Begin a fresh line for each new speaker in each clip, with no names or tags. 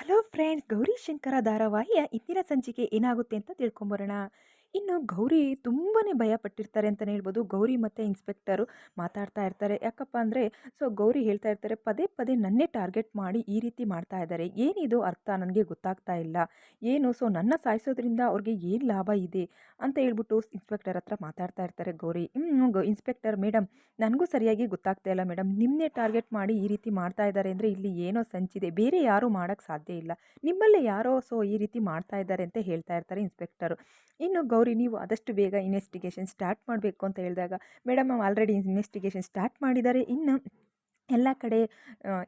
Hello friends Gauri Shankara ಧಾರಾವಾಹಿಯ ಇಂದಿನ ಸಂಚಿಕೆ ಏನಾಗುತ್ತೆ ಅಂತ ತಿಳ್ಕೊಂಬರೋಣ. ಇನ್ನು ಗೌರಿ ತುಂಬಾ ಭಯ ಪಟ್ಟಿರ್ತಾರೆ ಅಂತಲೇ ಹೇಳ್ಬೋದು. ಗೌರಿ ಮತ್ತು ಇನ್ಸ್ಪೆಕ್ಟರು ಮಾತಾಡ್ತಾ ಇರ್ತಾರೆ. ಯಾಕಪ್ಪ ಅಂದರೆ, ಸೊ ಗೌರಿ ಹೇಳ್ತಾ ಇರ್ತಾರೆ, ಪದೇ ಪದೇ ನನ್ನೇ ಟಾರ್ಗೆಟ್ ಮಾಡಿ ಈ ರೀತಿ ಮಾಡ್ತಾ ಇದ್ದಾರೆ. ಏನಿದು ಅರ್ಥ ನನಗೆ ಗೊತ್ತಾಗ್ತಾ ಇಲ್ಲ. ಏನು, ಸೊ ನನ್ನ ಸಾಯಿಸೋದ್ರಿಂದ ಅವ್ರಿಗೆ ಏನು ಲಾಭ ಇದೆ? ಅಂತ ಹೇಳ್ಬಿಟ್ಟು ಇನ್ಸ್ಪೆಕ್ಟರ್ ಹತ್ರ ಮಾತಾಡ್ತಾ ಇರ್ತಾರೆ ಗೌರಿ. ಇನ್ಸ್ಪೆಕ್ಟರ್ ಮೇಡಮ್ ನನಗೂ ಸರಿಯಾಗಿ ಗೊತ್ತಾಗ್ತಾ ಇಲ್ಲ ಮೇಡಮ್ ನಿಮ್ಮನ್ನೇ ಟಾರ್ಗೆಟ್ ಮಾಡಿ ಈ ರೀತಿ ಮಾಡ್ತಾ ಇದ್ದಾರೆ ಅಂದರೆ ಇಲ್ಲಿ ಏನೋ ಸಂಚಿದೆ. ಬೇರೆ ಯಾರೂ ಮಾಡೋಕ್ಕೆ ಸಾಧ್ಯ ಇಲ್ಲ. ನಿಮ್ಮಲ್ಲೇ ಯಾರೋ, ಸೊ ಈ ರೀತಿ ಮಾಡ್ತಾ ಇದ್ದಾರೆ ಅಂತ ಹೇಳ್ತಾ ಇರ್ತಾರೆ ಇನ್ಸ್ಪೆಕ್ಟರು. ಇನ್ನು ಗೌರಿ ನೀವು ಆದಷ್ಟು ಬೇಗ ಇನ್ವೆಸ್ಟಿಗೇಷನ್ ಸ್ಟಾರ್ಟ್ ಮಾಡಬೇಕು ಅಂತ ಹೇಳಿದಾಗ ಮೇಡಮ್ ಆಲ್ರೆಡಿ ಇನ್ವೆಸ್ಟಿಗೇಷನ್ ಸ್ಟಾರ್ಟ್ ಮಾಡಿದ್ದಾರೆ. ಇನ್ನು ಎಲ್ಲ ಕಡೆ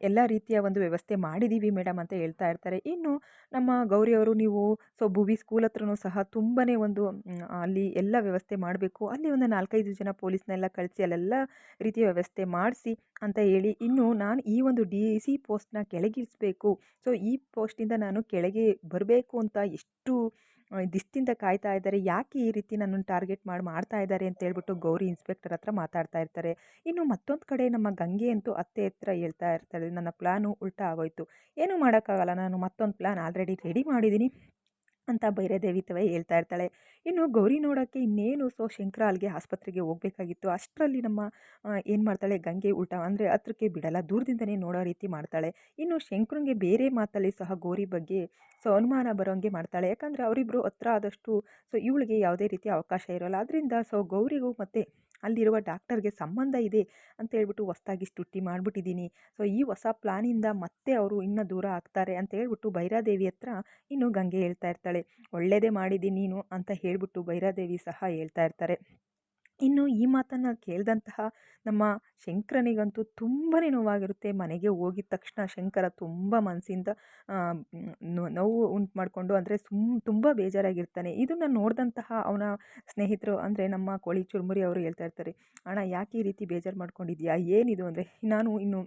ಎಲ್ಲ ರೀತಿಯ ಒಂದು ವ್ಯವಸ್ಥೆ ಮಾಡಿದ್ದೀವಿ ಮೇಡಮ್ ಅಂತ ಹೇಳ್ತಾ ಇರ್ತಾರೆ. ಇನ್ನು ನಮ್ಮ ಗೌರಿಯವರು ನೀವು ಸೊ, ಭುವಿ ಸ್ಕೂಲ್ ಹತ್ರನೂ ಸಹ ತುಂಬಾ ಒಂದು ಅಲ್ಲಿ ಎಲ್ಲ ವ್ಯವಸ್ಥೆ ಮಾಡಬೇಕು. ಅಲ್ಲಿ ಒಂದು ನಾಲ್ಕೈದು ಜನ ಪೊಲೀಸ್ನೆಲ್ಲ ಕಳಿಸಿ, ಅಲ್ಲೆಲ್ಲ ರೀತಿಯ ವ್ಯವಸ್ಥೆ ಮಾಡಿಸಿ ಅಂತ ಹೇಳಿ, ಇನ್ನು ನಾನು ಈ ಒಂದು ಡಿ ಸಿ ಪೋಸ್ಟ್ನ ಕೆಳಗಿಳಿಸ್ಬೇಕು. ಸೊ, ಈ ಪೋಸ್ಟಿಂದ ನಾನು ಕೆಳಗೆ ಬರಬೇಕು ಅಂತ ಎಷ್ಟು ದಿಸ್ತಿಂದ ಕಾಯ್ತಾ ಇದ್ದಾರೆ. ಯಾಕೆ ಈ ರೀತಿ ನನ್ನನ್ನು ಟಾರ್ಗೆಟ್ ಮಾಡಿ ಮಾಡ್ತಾ ಇದ್ದಾರೆ ಅಂತ ಹೇಳ್ಬಿಟ್ಟು ಗೌರಿ ಇನ್ಸ್ಪೆಕ್ಟರ್ ಹತ್ರ ಮಾತಾಡ್ತಾ ಇರ್ತಾರೆ. ಇನ್ನು ಮತ್ತೊಂದು ಕಡೆ ನಮ್ಮ ಗಂಗೆ ಅಂತೂ ಅತ್ತೆ ಹತ್ರ ಹೇಳ್ತಾ ಇರ್ತಾರೆ, ನನ್ನ ಪ್ಲಾನು ಉಲ್ಟಾ ಆಗೋಯ್ತು. ಏನೂ ಮಾಡೋಕ್ಕಾಗಲ್ಲ. ನಾನು ಮತ್ತೊಂದು ಪ್ಲಾನ್ ಆಲ್ರೆಡಿ ರೆಡಿ ಮಾಡಿದ್ದೀನಿ. ಅಂತ ಭೈರದೇವಿ ತವೇ ಹೇಳ್ತಾ ಇರ್ತಾಳೆ. ಇನ್ನು ಗೌರಿ ನೋಡೋಕ್ಕೆ ಇನ್ನೇನು ಸೊ ಶಂಕರ ಅಲ್ಲಿಗೆ ಆಸ್ಪತ್ರೆಗೆ ಹೋಗಬೇಕಾಗಿತ್ತು. ಅಷ್ಟರಲ್ಲಿ ನಮ್ಮ ಏನು ಮಾಡ್ತಾಳೆ, ಗಂಗೆ ಉಲ್ಟಾ ಅಂದರೆ ಹತ್ರಕ್ಕೆ ಬಿಡಲ್ಲ, ದೂರದಿಂದನೇ ನೋಡೋ ರೀತಿ ಮಾಡ್ತಾಳೆ. ಇನ್ನು ಶಂಕರಂಗೆ ಬೇರೆ ಮಾತಲ್ಲಿ ಸಹ ಗೌರಿ ಬಗ್ಗೆ ಸೊ ಅನುಮಾನ ಬರೋಂಗೆ ಮಾಡ್ತಾಳೆ. ಯಾಕಂದರೆ ಅವರಿಬ್ಬರು ಹತ್ರ ಆದಷ್ಟು ಸೊ ಇವಳಿಗೆ ಯಾವುದೇ ರೀತಿ ಅವಕಾಶ ಇರೋಲ್ಲ. ಅದರಿಂದ ಸೊ ಗೌರಿಗೂ ಮತ್ತು ಅಲ್ಲಿರುವ ಡಾಕ್ಟರ್ಗೆ ಸಂಬಂಧ ಇದೆ ಅಂತ ಹೇಳ್ಬಿಟ್ಟು ಹೊಸ್ದಾಗಿ ಸ್ಟುಟ್ಟಿ ಮಾಡಿಬಿಟ್ಟಿದ್ದೀನಿ. ಸೊ ಈ ಹೊಸ ಪ್ಲಾನಿಂದ ಮತ್ತೆ ಅವರು ಇನ್ನೂ ದೂರ ಆಗ್ತಾರೆ ಅಂತ ಹೇಳ್ಬಿಟ್ಟು ಭೈರಾದೇವಿ ಹತ್ರ ಇನ್ನು ಗಂಗೆ ಹೇಳ್ತಾ ಇರ್ತಾಳೆ. ಒಳ್ಳೆಯದೇ ಮಾಡಿದ್ದಿ ನೀನು ಅಂತ ಹೇಳಿಬಿಟ್ಟು ಭೈರಾದೇವಿ ಸಹ ಹೇಳ್ತಾ ಇರ್ತಾರೆ. ಇನ್ನು ಈ ಮಾತನ್ನು ಕೇಳಿದಂತಹ ನಮ್ಮ ಶಂಕರನಿಗಂತೂ ತುಂಬಾ ನೋವಾಗಿರುತ್ತೆ. ಮನೆಗೆ ಹೋಗಿದ ತಕ್ಷಣ ಶಂಕರ ತುಂಬ ಮನಸ್ಸಿಂದ ನೋವು ಉಂಟು ಮಾಡಿಕೊಂಡು ಅಂದರೆ ಸುಮ್, ತುಂಬ ಬೇಜಾರಾಗಿರ್ತಾನೆ. ಇದನ್ನು ನೋಡಿದಂತಹ ಅವನ ಸ್ನೇಹಿತರು ಅಂದರೆ ನಮ್ಮ ಕೋಳಿ ಚುರ್ಮುರಿ ಅವರು ಹೇಳ್ತಾ ಇರ್ತಾರೆ, ಅಣ್ಣ, ಯಾಕೆ ಈ ರೀತಿ ಬೇಜಾರು ಮಾಡ್ಕೊಂಡಿದ್ಯಾ? ಏನಿದು? ಅಂದರೆ, ನಾನು ಇನ್ನು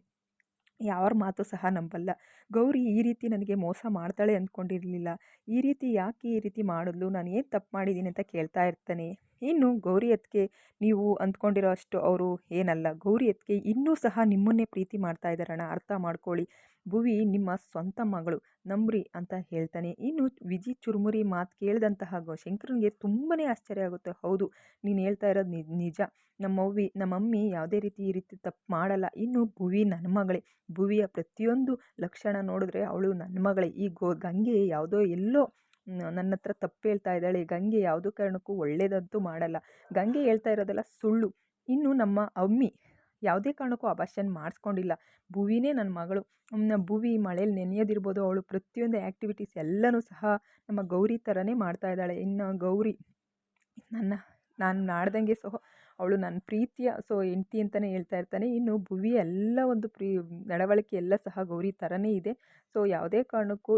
ಯಾರ ಮಾತು ಸಹ ನಂಬಲ್ಲ. ಗೌರಿ ಈ ರೀತಿ ನನಗೆ ಮೋಸ ಮಾಡ್ತಾಳೆ ಅಂದ್ಕೊಂಡಿರಲಿಲ್ಲ. ಈ ರೀತಿ ಯಾಕೆ ಈ ರೀತಿ ಮಾಡಿದ್ಲು ನಾನು ಏನು ತಪ್ಪು ಮಾಡಿದ್ದೀನಿ ಅಂತ ಕೇಳ್ತಾ ಇರ್ತಾನೆ. ಇನ್ನು ಗೌರಿ ಅದಕ್ಕೆ ನೀವು ಅಂದ್ಕೊಂಡಿರೋ ಅಷ್ಟು ಅವರು ಏನಲ್ಲ. ಗೌರಿ ಅದಕ್ಕೆ ಇನ್ನೂ ಸಹ ನಿಮ್ಮನ್ನೇ ಪ್ರೀತಿ ಮಾಡ್ತಾ ಇದ್ದಾರಣ್ಣ ಅರ್ಥ ಮಾಡ್ಕೊಳ್ಳಿ. ಭುವಿ ನಿಮ್ಮ ಸ್ವಂತ ಮಗಳು. ನಂಬ್ರಿ ಅಂತ ಹೇಳ್ತಾನೆ. ಇನ್ನು ವಿಜಿ ಚುರುಮುರಿ ಮಾತು ಕೇಳಿದಂತಹ ಶಂಕರನಿಗೆ ತುಂಬನೇ ಆಶ್ಚರ್ಯ ಆಗುತ್ತೆ. ಹೌದು, ನೀನು ಹೇಳ್ತಾ ಇರೋದು ನಿಜ. ನಮ್ಮವ್ವಿ ನಮ್ಮಮ್ಮಿ ಯಾವುದೇ ರೀತಿ ಈ ರೀತಿ ತಪ್ಪು ಮಾಡಲ್ಲ. ಇನ್ನು ಭುವಿ ನನ್ನ ಮಗಳೇ. ಭುವಿಯ ಪ್ರತಿಯೊಂದು ಲಕ್ಷಣ ನೋಡಿದ್ರೆ ಅವಳು ನನ್ನ ಮಗಳೇ. ಈ ಗೋ ಗಂಗೆ ಯಾವುದೋ ಎಲ್ಲೋ ನನ್ನ ಹತ್ರ ತಪ್ಪು ಹೇಳ್ತಾ ಇದ್ದಾಳೆ. ಗಂಗೆ ಯಾವುದೋ ಕಾರಣಕ್ಕೂ ಒಳ್ಳೇದಂತೂ ಮಾಡಲ್ಲ. ಗಂಗೆ ಹೇಳ್ತಾ ಇರೋದೆಲ್ಲ ಸುಳ್ಳು. ಇನ್ನು ನಮ್ಮ ಅಮ್ಮಿ ಯಾವುದೇ ಕಾರಣಕ್ಕೂ ಅಬಾಷನ್ ಮಾಡಿಸ್ಕೊಂಡಿಲ್ಲ. ಭುವಿನೇ ನನ್ನ ಮಗಳು. ಭುವಿ ಮಳೇಲಿ ನೆನೆಯೋದಿರ್ಬೋದು. ಅವಳು ಪ್ರತಿಯೊಂದು ಆ್ಯಕ್ಟಿವಿಟೀಸ್ ಎಲ್ಲನೂ ಸಹ ನಮ್ಮ ಗೌರಿ ಥರನೇ ಮಾಡ್ತಾ ಇದ್ದಾಳೆ. ಇನ್ನು ಗೌರಿ ನನ್ನ, ನಾನು ನಾಡ್ದಂಗೆ ಸಹ ಅವಳು ನನ್ನ ಪ್ರೀತಿಯ ಸೊ, ಹೆಂಡ್ತಿ ಅಂತಲೇ ಹೇಳ್ತಾ ಇರ್ತಾನೆ. ಇನ್ನು ಭುವಿ ಎಲ್ಲ ಒಂದು ಪ್ರೀ, ನಡವಳಿಕೆ ಎಲ್ಲ ಸಹ ಗೌರಿ ಥರನೇ ಇದೆ. ಸೊ, ಯಾವುದೇ ಕಾರಣಕ್ಕೂ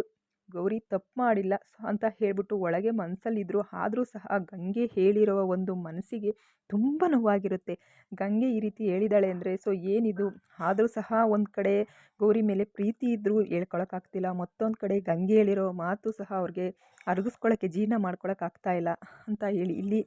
ಗೌರಿ ತಪ್ಪು ಮಾಡಿಲ್ಲ ಅಂತ ಹೇಳಿಬಿಟ್ಟು ಒಳಗೆ ಮನಸ್ಸಲ್ಲಿದ್ದರು ಆದರೂ ಸಹ ಗಂಗೆ ಹೇಳಿರೋ ಒಂದು ಮನಸ್ಸಿಗೆ ತುಂಬ ನೋವಾಗಿರುತ್ತೆ. ಗಂಗೆ ಈ ರೀತಿ ಹೇಳಿದಾಳೆ ಅಂದರೆ, ಸೊ, ಏನಿದು? ಆದರೂ ಸಹ ಒಂದು ಕಡೆ ಗೌರಿ ಮೇಲೆ ಪ್ರೀತಿ ಇದ್ದರೂ ಹೇಳ್ಕೊಳಕ್ಕಾಗ್ತಿಲ್ಲ. ಮತ್ತೊಂದು ಕಡೆ ಗಂಗೆ ಹೇಳಿರೋ ಮಾತು ಸಹ ಅವ್ರಿಗೆ ಅರಗಿಸ್ಕೊಳ್ಳೋಕ್ಕೆ ಜೀರ್ಣ ಮಾಡ್ಕೊಳಕ್ಕಾಗ್ತಾ ಇಲ್ಲ, ಅಂತ ಹೇಳಿ. ಇಲ್ಲಿ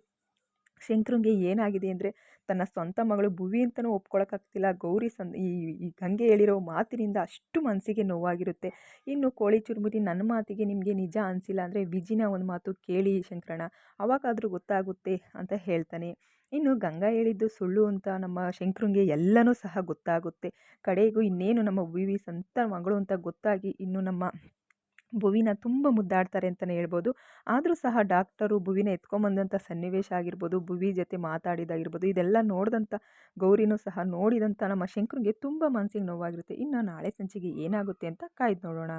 ಶಂಕರಂಗೆ ಏನಾಗಿದೆ ಅಂದರೆ ತನ್ನ ಸ್ವಂತ ಮಗಳು ಭುವಿ ಅಂತಲೂ ಒಪ್ಕೊಳ್ಳೋಕ್ಕಾಗ್ತಿಲ್ಲ ಗೌರಿ ಸನ್ ಈ ಈ ಗಂಗೆ ಹೇಳಿರೋ ಮಾತಿನಿಂದ ಅಷ್ಟು ಮನಸ್ಸಿಗೆ ನೋವಾಗಿರುತ್ತೆ. ಇನ್ನು ಕೋಳಿ ಚುರುಮುರಿ ನನ್ನ ಮಾತಿಗೆ ನಿಮಗೆ ನಿಜ ಅನಿಸಿಲ್ಲ ಅಂದರೆ ವಿಜಿನ ಒಂದು ಮಾತು ಕೇಳಿ ಶಂಕರಣ ಅವಾಗಾದರೂ ಗೊತ್ತಾಗುತ್ತೆ ಅಂತ ಹೇಳ್ತಾನೆ. ಇನ್ನು ಗಂಗಾ ಹೇಳಿದ್ದು ಸುಳ್ಳು ಅಂತ ನಮ್ಮ ಶಂಕರಂಗೆ ಎಲ್ಲನೂ ಸಹ ಗೊತ್ತಾಗುತ್ತೆ. ಕಡೆಗೂ ಇನ್ನೇನು ನಮ್ಮ ವಿ ಸಂತ ಮಗಳು ಅಂತ ಗೊತ್ತಾಗಿ ಇನ್ನು ನಮ್ಮ ಭುವಿನ ತುಂಬ ಮುದ್ದಾಡ್ತಾರೆ ಅಂತಲೇ ಹೇಳ್ಬೋದು. ಆದರೂ ಸಹ ಡಾಕ್ಟರು ಭುವಿನ ಎತ್ಕೊಂಬಂದಂಥ ಸನ್ನಿವೇಶ ಆಗಿರ್ಬೋದು, ಭುವಿ ಜೊತೆ ಮಾತಾಡಿದಾಗಿರ್ಬೋದು, ಇದೆಲ್ಲ ನೋಡಿದಂಥ ಗೌರಿನೂ ಸಹ ನೋಡಿದಂಥ ನಮ್ಮ ಶಂಕರ್ಗೆ ತುಂಬ ಮನಸ್ಸಿಗೆ ನೋವಾಗಿರುತ್ತೆ. ಇನ್ನು ನಾಳೆ ಸಂಚಿಗೆ ಏನಾಗುತ್ತೆ ಅಂತ ಕಾಯ್ದು ನೋಡೋಣ.